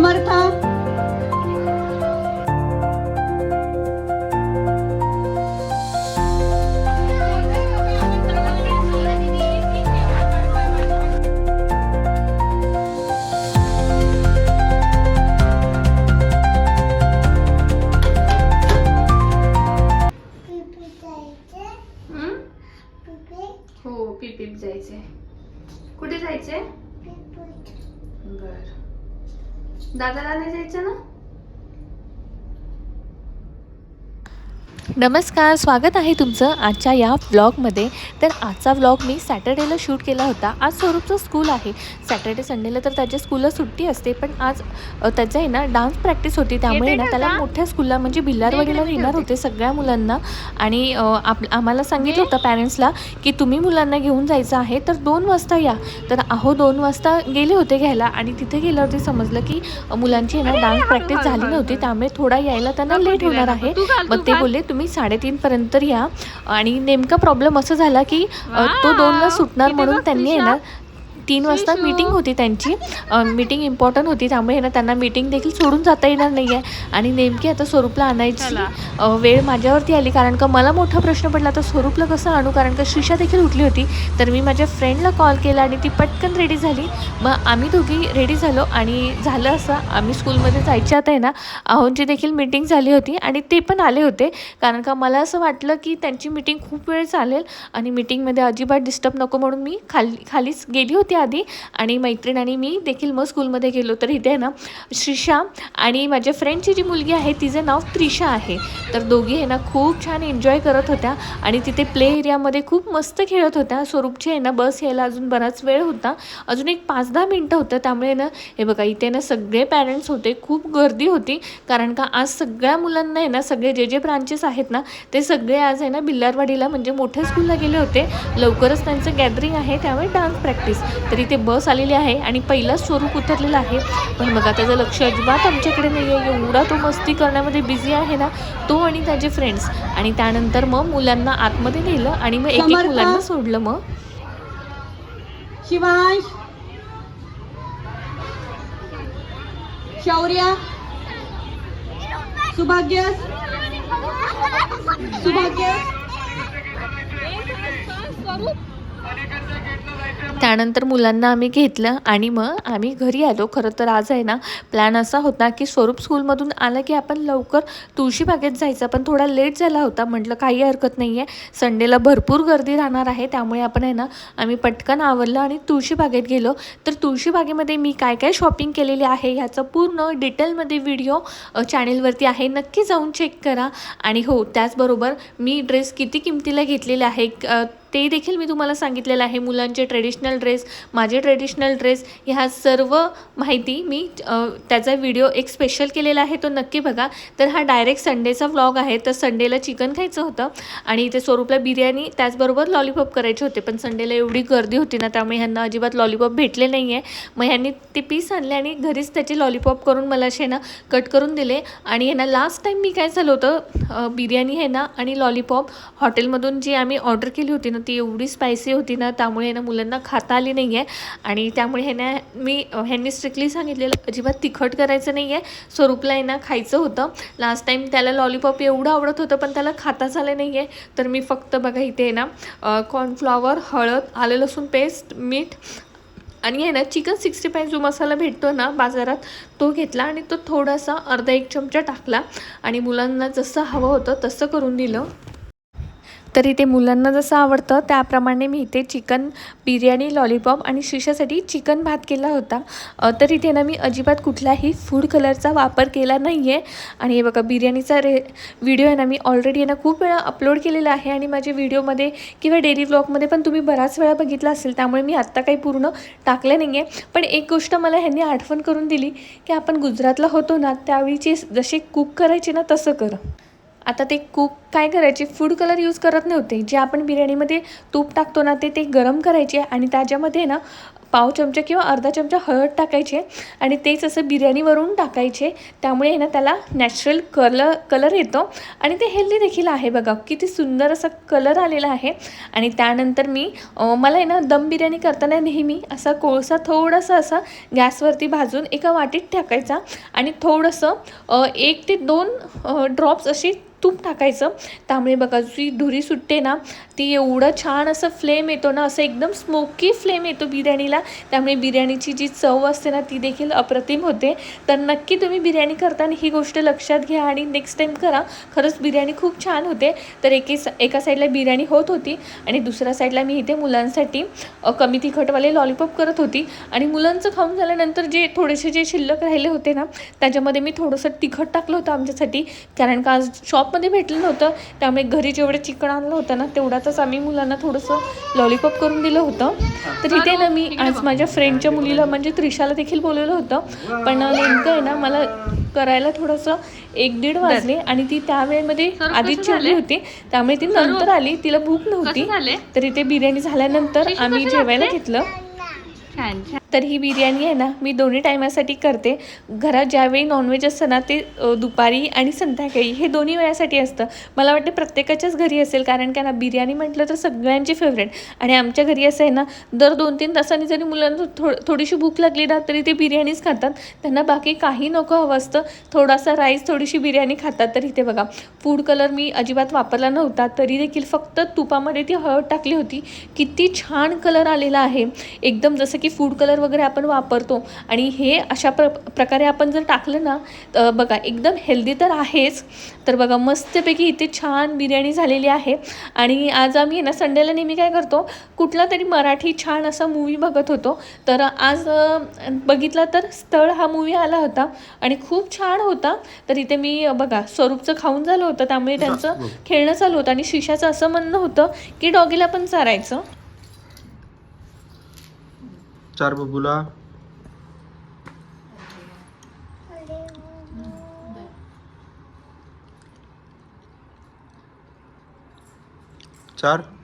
समर्थ। हं? हो पिपीप जायचंय. कुठे जायचंय? बर. दादाला नाही जायचं ना? नमस्कार स्वागत आहे तुमचं आजच्या या व्लॉगमध्ये तर आजचा व्लॉग मी सॅटर्डेला शूट केला होता. आज स्वरूपचं स्कूल आहे. सॅटर्डे संडेला तर त्याच्या स्कूलला सुट्टी असते पण आज त्याचं आहे ना डान्स प्रॅक्टिस होती. त्यामुळे ना त्याला मोठ्या स्कूलला म्हणजे भिल्लारवाडीला नेणार होते सगळ्या मुलांना. आणि आप आम्हाला सांगितलं होतं पॅरेंट्सला की तुम्ही मुलांना घेऊन जायचं आहे तर दोन वाजता या. तर अहो दोन वाजता गेले होते घ्यायला. आणि तिथे गेल्यावरती समजलं की मुलांची आहे ना डान्स प्रॅक्टिस झाली नव्हती. त्यामुळे थोडा यायला त्यांना लेट होणार आहे. मग ते बोलले तुम्ही साडेतीनपर्यंत या आणि नेमका प्रॉब्लेम असं झाला की तो दोनला सुटणार म्हणून त्यांनी ना तीन वाजता मीटिंग होती त्यांची. मीटिंग इम्पॉर्टंट होती. त्यामुळे ना त्यांना मीटिंग देखील सोडून जाता येणार नाही आहे आणि नेमकी आता स्वरूपला आणायची वेळ माझ्यावरती आली. कारण का मला मोठा प्रश्न पडला. आता स्वरूपला कसं आणू? कारण का श्रीषा देखील उठली होती. तर मी माझ्या फ्रेंडला कॉल केला आणि ती पटकन रेडी झाली. मग आम्ही दोघी रेडी झालो. आणि झालं असं. आम्ही स्कूलमध्ये जायच्या आता आहे ना. आहोंची देखील मीटिंग झाली होती. आणि ते पण आले होते. कारण का मला असं वाटलं की त्यांची मीटिंग खूप वेळ चालेल. आणि मीटिंगमध्ये अजिबात डिस्टर्ब नको म्हणून मी खाली खालीच गेली होती. आधी आणि मैत्रीण आणि मी देखील मग स्कूलमध्ये गेलो. तर इथे आहे ना श्रीशा आणि माझ्या फ्रेंडची जी मुलगी आहे तिचं नाव त्रिशा आहे. तर दोघी आहे ना खूप छान एन्जॉय करत होत्या आणि तिथे प्ले एरियामध्ये खूप मस्त खेळत होत्या. स्वरूपची आहे ना बस यायला अजून बराच वेळ होता. अजून एक पाच दहा मिनटं होतं. त्यामुळे ना हे बघा इथे ना सगळे पॅरेंट्स होते. खूप गर्दी होती. कारण का आज सगळ्या मुलांना आहे ना सगळे जे जे ब्रांचेस आहेत ना ते सगळे आज आहे ना बिल्लारवाडीला म्हणजे मोठ्या स्कूलला गेले होते. लवकरच त्यांचं गॅदरिंग आहे त्यामुळे डान्स प्रॅक्टिस तर इथे बस आलेली आहे आणि पहिलाच स्वरूप उतरलेला आहे. पण बघा त्याचं लक्ष अजिबात आमच्याकडे नाही आहे एवढा तो मस्ती करण्यामध्ये बिझी आहे ना तो आणि त्याचे फ्रेंड्स आणि त्यानंतर मग मुलांना आतमध्ये नेलं आणि मग एक. मुलांना सोडलं मग. शिवांश. शौर्य. सुभाग्य सुभाग्य त्यानंतर मुलांना आम्ही घेतलं आणि मग आम्ही घरी आलो. खरं तर आज आहे ना प्लॅन असा होता की स्वरूप स्कूलमधून आलं की आपण लवकर तुळशीबागेत जायचं. पण थोडा लेट झाला होता. म्हटलं काही हरकत नाही आहे संडेला भरपूर गर्दी राहणार आहे. त्यामुळे आपण आहे ना आम्ही पटकन आवरलं आणि तुळशीबागेत गेलो. तर तुळशीबागेमध्ये मी काय काय शॉपिंग केलेली आहे ह्याचं पूर्ण डिटेलमध्ये व्हिडिओ चॅनेलवरती आहे. नक्की जाऊन चेक करा. आणि हो त्याचबरोबर मी ड्रेस किती किमतीला घेतलेले आहे ते देखील मी तुम्हाला सांगितलेलं आहे. मुलांचे ट्रेडिशनल ड्रेस माझे ट्रेडिशनल ड्रेस ह्या सर्व माहिती मी त्याचा व्हिडिओ एक स्पेशल केलेला आहे तो नक्की बघा. तर हा डायरेक्ट संडेचा व्लॉग आहे. तर संडेला चिकन खायचं होतं आणि इथे स्वरूपला बिर्याणी त्याचबरोबर लॉलीपॉप करायचे होते. पण संडेला एवढी गर्दी होती ना त्यामुळे ह्यांना अजिबात लॉलीपॉप भेटले नाही आहे मग ह्यांनी ते पीस आणले आणि घरीच त्याचे लॉलीपॉप करून मला असे ना कट करून दिले. आणि ह्यांना लास्ट टाईम मी काय झालं होतं बिर्याणी आहे ना आणि लॉलीपॉप हॉटेलमधून जी आम्ही ऑर्डर केली होती ना ती एवढी स्पायसी होती ना त्यामुळे ना मुलांना खाता आली नाही आहे आणि त्यामुळे ह्यांना मी ह्यांनी स्ट्रिक्टली सांगितलेलं अजिबात तिखट करायचं नाही आहे स्वरूपला आहे ना खायचं होतं. लास्ट टाईम त्याला लॉलीपॉप एवढं आवडत होतं पण त्याला खाता झालं नाही आहे तर मी फक्त बघा इथे आहे ना कॉर्नफ्लॉवर हळद आलं लसूण पेस्ट मीठ आणि आहे ना चिकन सिक्स्टी फाय जो मसाला भेटतो ना बाजारात तो घेतला आणि तो थोडासा अर्धा एक चमचा टाकला. आणि मुलांना जसं हवं होतं तसं करून दिलं. तर इथे मुलांना जसं आवडतं त्याप्रमाणे मी इथे चिकन बिर्याणी लॉलीपॉप आणि शिशासाठी चिकन भात केला होता. तर इथे ना मी अजिबात कुठलाही फूड कलरचा वापर केला नाही आहे आणि हे बघा बिर्याणीचा रे व्हिडिओ आहे ना मी ऑलरेडी आहे ना खूप वेळा अपलोड केलेला आहे. आणि माझ्या व्हिडिओमध्ये किंवा डेली व्लॉगमध्ये पण तुम्ही बराच वेळा बघितला असेल. त्यामुळे मी आत्ता काही पूर्ण टाकलं नाही आहे पण एक गोष्ट मला ह्यांनी आठवण करून दिली की आपण गुजरातला होतो ना त्यावेळीचे जसे कुक करायचे ना तसं कर. आता ते कुक काय करायचे? फूड कलर यूज करत नव्हते. जे आपण बिर्याणीमध्ये तूप टाकतो ना ते ते गरम करायचे आणि त्याच्यामध्ये ना पाव चमचा किंवा अर्धा चमचा हळद टाकायचे आणि तेच असं बिर्याणीवरून टाकायचे त्यामुळे आहे ना त्याला नॅचरल कलर कलर येतो. आणि ते हेल्दी देखील आहे बघा. किती सुंदर असा कलर आलेला आहे. आणि त्यानंतर मी मला आहे ना दम बिर्याणी करताना नेहमी असा कोळसा थोडासा असा गॅसवरती भाजून एका वाटीत टाकायचा. आणि थोडंसं एक ते दोन ड्रॉप्स अशी तूप टाकायचं. त्यामुळे बघा जी धुरी सुटते ना ती एवढं छान असं फ्लेम येतो ना असं एकदम स्मोकी फ्लेम येतो बिर्याणीला. त्यामुळे बिर्याणीची जी चव असते ना ती देखील अप्रतिम होते. तर नक्की तुम्ही बिर्याणी करताना ही गोष्ट लक्षात घ्या आणि नेक्स्ट टाईम करा. खरंच बिर्याणी खूप छान होते. तर एकी एका साईडला बिर्याणी होत होती आणि दुसऱ्या साईडला मी इथे मुलांसाठी कमी तिखटवाले लॉलीपॉप करत होती. आणि मुलांचं खाऊन झाल्यानंतर जे थोडेसे जे शिल्लक राहिले होते ना त्याच्यामध्ये मी थोडंसं तिखट टाकलं होतं आमच्यासाठी. कारण का आज शॉपमध्ये भेटलं नव्हतं. त्यामुळे घरी जेवढं चिकन आणलं होतं ना तेवढाच आम्ही मुलांना थोडंसं लॉलीपॉप करून दिलं होतं. तर इथे ना मी आज माझ्या फ्रेंडच्या मुलीला म्हणजे त्रिशाला देखील बोलवलं होतं. पण नेमकं आहे ना मला करायला थोडंसं एक दीड वाजले आणि ती त्यावेळेमध्ये आधीच जेवली? होती. त्यामुळे ती नंतर आली. तिला भूक नव्हती. तर इथे बिर्याणी झाल्यानंतर आम्ही जेवायला? घेतलं. छान छान. तर ही बिर्याणी आहे ना मी दोन्ही टायमासाठी करते. घरात ज्यावेळी नॉनव्हेज असतं ना ते दुपारी आणि संध्याकाळी हे दोन्ही वेळासाठी असतं. मला वाटते प्रत्येकाच्याच घरी असेल कारण का ना बिर्याणी म्हटलं तर सगळ्यांची फेवरेट आणि आमच्या घरी असं आहे ना दर दोन तीन तासांनी जरी मुलांना थो थोडीशी भूक लागली ना तरी ते बिर्याणीच खातात. त्यांना बाकी काही नको हवं असतं. थोडासा राईस थोडीशी बिर्याणी खातात. तर इथे बघा फूड कलर मी अजिबात वापरला नव्हता. तरी देखील फक्त तुपामध्ये ती हळद टाकली होती. किती छान कलर आलेला आहे. एकदम जसं की फूड कलर वगैरे आपण वापरतो. आणि हे अशा प्र प्रकारे आपण जर टाकलं ना तर बघा एकदम हेल्दी तर आहेच. तर बघा मस्तपैकी इथे छान बिर्याणी झालेली आहे. आणि आज आम्ही ना संडेला नेहमी काय करतो कुठला तरी मराठी छान असा मूवी बघत होतो. तर आज बघितला तर स्थळ हा मूवी आला होता. आणि खूप छान होता. तर इथे मी बघा स्वरूपचं खाऊन झालं होतं. त्यामुळे त्यांचं खेळणं चालू होतं. आणि शिशाचं असं म्हणणं होतं की डॉगीला पण चारायचं. चार बबुला. चार.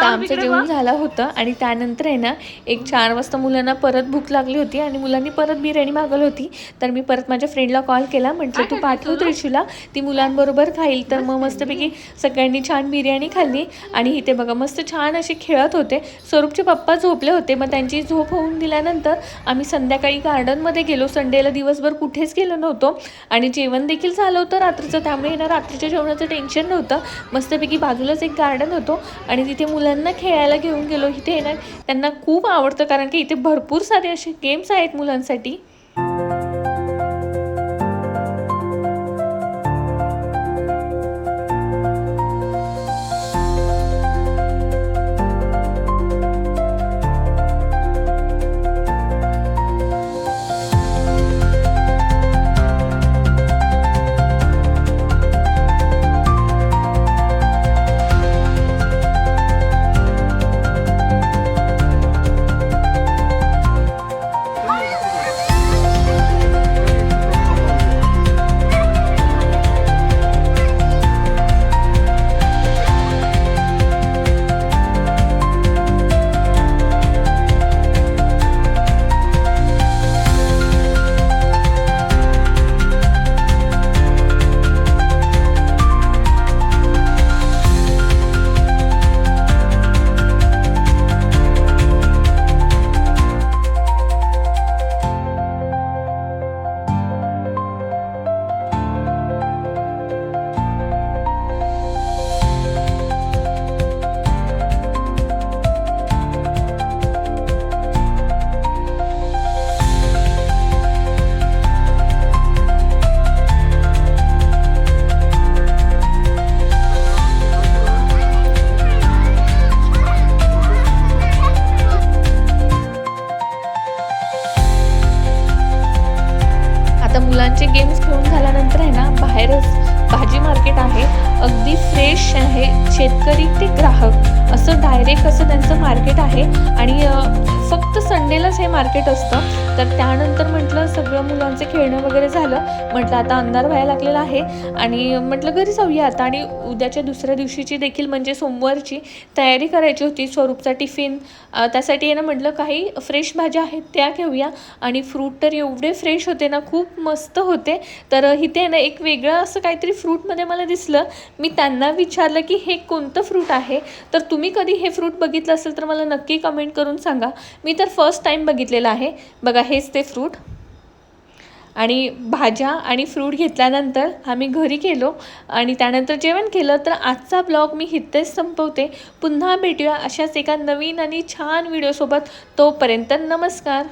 आता आमचं जेवण झालं होतं आणि त्यानंतर आहे ना एक चार वाजता मुलांना परत भूक लागली होती आणि मुलांनी परत बिर्याणी मागवली होती. तर मी परत माझ्या फ्रेंडला कॉल केला म्हटलं तू पाठव त्रिशूला. ती मुलांबरोबर खाईल. तर मग मस्तपैकी सगळ्यांनी छान बिर्याणी खाल्ली. आणि इथे बघा मस्त छान असे खेळत होते. स्वरूपचे पप्पा झोपले होते मग त्यांची झोप होऊन दिल्यानंतर आम्ही संध्याकाळी गार्डनमध्ये गेलो. संडेला दिवसभर कुठेच गेलो नव्हतो. आणि जेवण देखील झालं होतं रात्रीचं. त्यामुळे ना रात्रीच्या जेवणाचं टेन्शन नव्हतं. मस्तपैकी बाजूलाच एक गार्डन होतं. आणि तिथे मुलांना खेळायला घेऊन गेलो इथे ना त्यांना खूप आवडतं कारण की इथे भरपूर सारे असे गेम्स आहेत मुलांसाठी. ते कसं असं त्यांचं मार्केट आहे आणि फक्त संडेलाच हे मार्केट असतं. तर त्यानंतर मुलांचे खेळणं वगैरे झालं. म्हटलं आता अंधार व्हायला लागलेला आहे. आणि म्हटलं घरी जाऊया आता. आणि उद्याच्या दुसऱ्या दिवशीची देखील म्हणजे सोमवारची तयारी करायची होती. स्वरूपचा टिफिन. त्यासाठी आहे ना म्हटलं काही फ्रेश भाज्या आहेत त्या घेऊया. आणि फ्रूट तर एवढे फ्रेश होते ना खूप मस्त होते. तर इथे आहे ना एक वेगळं असं काहीतरी फ्रूटमध्ये मला दिसलं. मी त्यांना विचारलं की हे कोणतं फ्रूट आहे? तर तुम्ही कधी हे फ्रूट बघितलं असेल तर मला नक्की कमेंट करून सांगा. मी तर फर्स्ट टाईम बघितलेलं आहे. बघा हेच ते फ्रूट. आणि भाज्या आणि फ्रूट घेतल्यानंतर आम्ही घरी गेलो आणि त्यानंतर जेवण केलं. तर आजचा ब्लॉग मी इथेच संपवते. पुन्हा भेटूया अशाच एका नवीन आणि छान व्हिडिओसोबत. तोपर्यंत नमस्कार.